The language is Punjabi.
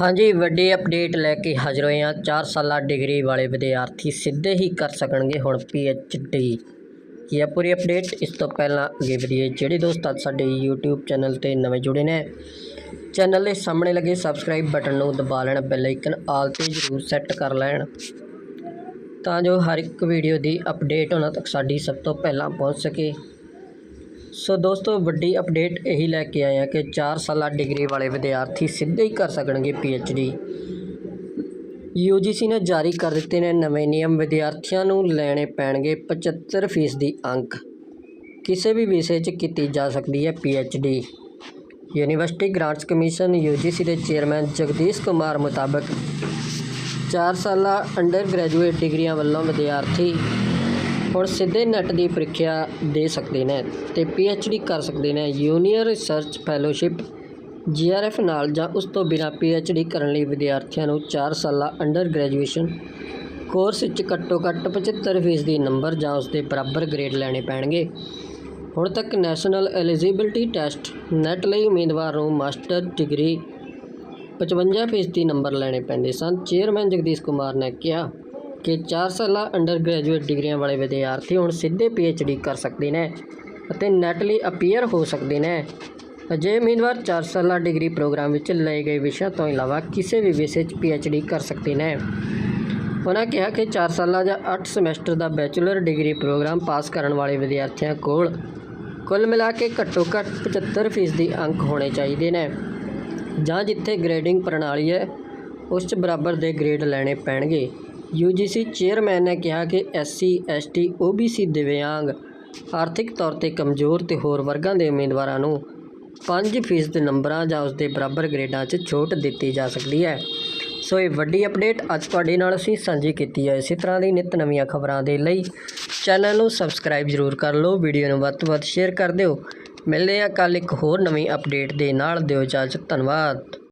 ਹਾਂਜੀ, ਵੱਡੀ ਅਪਡੇਟ ਲੈ ਕੇ ਹਾਜ਼ਰ ਹੋਏ ਹਾਂ। 4 ਸਾਲਾ ਡਿਗਰੀ ਵਾਲੇ ਵਿਦਿਆਰਥੀ ਸਿੱਧੇ ਹੀ ਕਰ ਸਕਣਗੇ ਹੁਣ ਡੀ ਕੀ ਹੈ ਪੂਰੀ ਅਪਡੇਟ ਇਸ ਤੋਂ ਪਹਿਲਾਂ ਅੱਗੇ ਵਧੀਏ। ਜਿਹੜੇ ਦੋਸਤ ਅੱਜ ਸਾਡੇ YouTube ਚੈਨਲ ਤੇ ਨਵੇਂ ਜੁੜੇ ਨੇ ਚੈਨਲ ਦੇ ਸਾਹਮਣੇ ਲੱਗੇ ਸਬਸਕ੍ਰਾਈਬ ਬਟਨ ਨੂੰ ਦਬਾ ਲੈਣ ਬੈਲ ਆਈਕਨ ਆਲ ਤੇ ਜ਼ਰੂਰ ਸੈੱਟ ਕਰ ਲੈਣ। ਤਾਂ ਜੋ ਹਰ ਇੱਕ ਵੀਡੀਓ ਦੀ ਅਪਡੇਟ ਉਹਨਾਂ ਤੱਕ ਸਾਡੀ ਸਭ ਤੋਂ ਪਹਿਲਾਂ ਪਹੁੰਚ ਸਕੇ। ਸੋ ਦੋਸਤੋ, ਵੱਡੀ ਅਪਡੇਟ ਇਹੀ ਲੈ ਕੇ ਆਏ ਹਾਂ ਕਿ 4 ਸਾਲਾ ਡਿਗਰੀ ਵਾਲੇ ਵਿਦਿਆਰਥੀ ਸਿੱਧੇ ਹੀ ਕਰ ਸਕਣਗੇ ਡੀ ਯੂਜੀਸੀ ਨੇ ਜਾਰੀ ਕਰ ਦਿੱਤੇ ਨੇ ਨਵੇਂ ਨਿਯਮ, ਵਿਦਿਆਰਥੀਆਂ ਨੂੰ ਲੈਣੇ ਪੈਣਗੇ 75% ਫੀਸਦੀ ਅੰਕ। ਕਿਸੇ ਵੀ ਵਿਸ਼ੇ 'ਚ ਕੀਤੀ ਜਾ ਸਕਦੀ ਹੈ the university grants commission UGC ਦੇ ਚੇਅਰਮੈਨ ਜਗਦੀਸ਼ ਕੁਮਾਰ ਮੁਤਾਬਕ 4 ਸਾਲਾ ਅੰਡਰ ਗ੍ਰੈਜੂਏਟ ਡਿਗਰੀਆਂ ਵੱਲੋਂ ਵਿਦਿਆਰਥੀ ਹੁਣ ਸਿੱਧੇ ਨੈਟ ਦੀ ਪ੍ਰੀਖਿਆ ਦੇ ਸਕਦੇ ਨੇ ਤੇ ਡੀ ਕਰ ਸਕਦੇ ਨੇ ਜੂਨੀਅਰ ਰਿਸਰਚ ਫੈਲੋਸ਼ਿਪ ਜੀਆਰਐਫ ਨਾਲ ਜਾਂ ਉਸ ਤੋਂ ਬਿਨਾਂ ਡੀ ਕਰਨ ਲਈ ਵਿਦਿਆਰਥੀਆਂ ਨੂੰ 4 ਸਾਲਾ ਅੰਡਰ ਗ੍ਰੈਜੂਏਸ਼ਨ ਕੋਰਸ ਵਿੱਚ ਘੱਟੋ ਘੱਟ 75% ਦੀ ਨੰਬਰ ਜਾਂ ਉਸ ਦੇ ਬਰਾਬਰ ਗ੍ਰੇਡ ਲੈਣੇ ਪੈਣਗੇ। ਹੁਣ ਤੱਕ ਨੈਸ਼ਨਲ ਐਲੀਜੀਬਿਲਟੀ ਟੈਸਟ ਨੈਟ ਲਈ ਉਮੀਦਵਾਰ ਨੂੰ ਮਾਸਟਰ ਡਿਗਰੀ 55% ਦੀ ਨੰਬਰ ਲੈਣੇ ਪੈਂਦੇ ਸਨ। ਚੇਅਰਮੈਨ ਜਗਦੀਸ਼ ਕੁਮਾਰ ਨੇ ਕਿਹਾ ਕਿ 4 ਸਾਲਾ ਅੰਡਰ ਗ੍ਰੈਜੂਏਟ ਡਿਗਰੀਆਂ ਵਾਲੇ ਵਿਦਿਆਰਥੀ ਹੁਣ ਸਿੱਧੇ ਡੀ ਕਰ ਸਕਦੇ ਨੇ ਅਤੇ ਨੈਟ ਲਈ ਅਪੀਅਰ ਹੋ ਸਕਦੇ ਨੇ। ਅਜੇ ਉਮੀਦਵਾਰ 4 ਸਾਲਾ ਡਿਗਰੀ ਪ੍ਰੋਗਰਾਮ ਵਿੱਚ ਲਏ ਗਏ ਵਿਸ਼ਿਆਂ ਤੋਂ ਇਲਾਵਾ ਕਿਸੇ ਵੀ ਵਿਸ਼ੇ 'ਚ ਡੀ ਕਰ ਸਕਦੇ ਨੇ। ਉਹਨਾਂ ਕਿਹਾ ਕਿ 4 ਸਾਲਾਂ ਜਾਂ 8 ਸਮੈਸਟਰ ਦਾ ਬੈਚਲਰ ਡਿਗਰੀ ਪ੍ਰੋਗਰਾਮ ਪਾਸ ਕਰਨ ਵਾਲੇ ਵਿਦਿਆਰਥੀਆਂ ਕੋਲ ਕੁੱਲ ਮਿਲਾ ਕੇ ਘੱਟੋ ਘੱਟ 75% ਦੀ ਅੰਕ ਹੋਣੇ ਚਾਹੀਦੇ ਨੇ। ਜਾਂ ਜਿੱਥੇ ਗ੍ਰੇਡਿੰਗ ਪ੍ਰਣਾਲੀ ਹੈ, ਉਸ 'ਚ ਬਰਾਬਰ ਦੇ ਗ੍ਰੇਡ ਲੈਣੇ ਪੈਣਗੇ। ਯੂਜੀਸੀ ਚੇਅਰਮੈਨ ਨੇ ਕਿਹਾ ਕਿ ਐਸਸੀ, ਐਸਟੀ, ਓਬੀਸੀ ਦਿਵਿਆਂਗ ਆਰਥਿਕ ਤੌਰ ਤੇ ਕਮਜ਼ੋਰ ਤੇ ਹੋਰ ਵਰਗਾਂ ਦੇ ਉਮੀਦਵਾਰਾਂ ਨੂੰ 5 ਫੀਸਦ ਨੰਬਰਾਂ ਜਾਂ ਉਸ ਦੇ ਬਰਾਬਰ ਗ੍ਰੇਡਾਂ 'ਚ ਛੋਟ ਦਿੱਤੀ ਜਾ ਸਕਦੀ ਹੈ। ਸੋ ਇਹ ਵੱਡੀ ਅਪਡੇਟ ਅੱਜ ਤੁਹਾਡੇ ਨਾਲ ਅਸੀਂ ਸਾਂਝੀ ਕੀਤੀ ਹੈ। ਇਸੇ ਤਰ੍ਹਾਂ ਦੀ ਨਿਤ ਨਵੀਆਂ ਖਬਰਾਂ ਦੇ ਲਈ ਚੈਨਲ ਨੂੰ ਸਬਸਕ੍ਰਾਈਬ ਜ਼ਰੂਰ ਕਰ ਲਓ। ਵੀਡੀਓ ਨੂੰ ਵੱਧ ਤੋਂ ਵੱਧ ਸ਼ੇਅਰ ਕਰ ਦਿਓ। ਮਿਲਦੇ ਹਾਂ ਕੱਲ ਇੱਕ ਹੋਰ ਨਵੀਂ ਅਪਡੇਟ ਦੇ ਨਾਲ। ਦਿਓ ਇਜਾਜ਼ਤ। ਧੰਨਵਾਦ।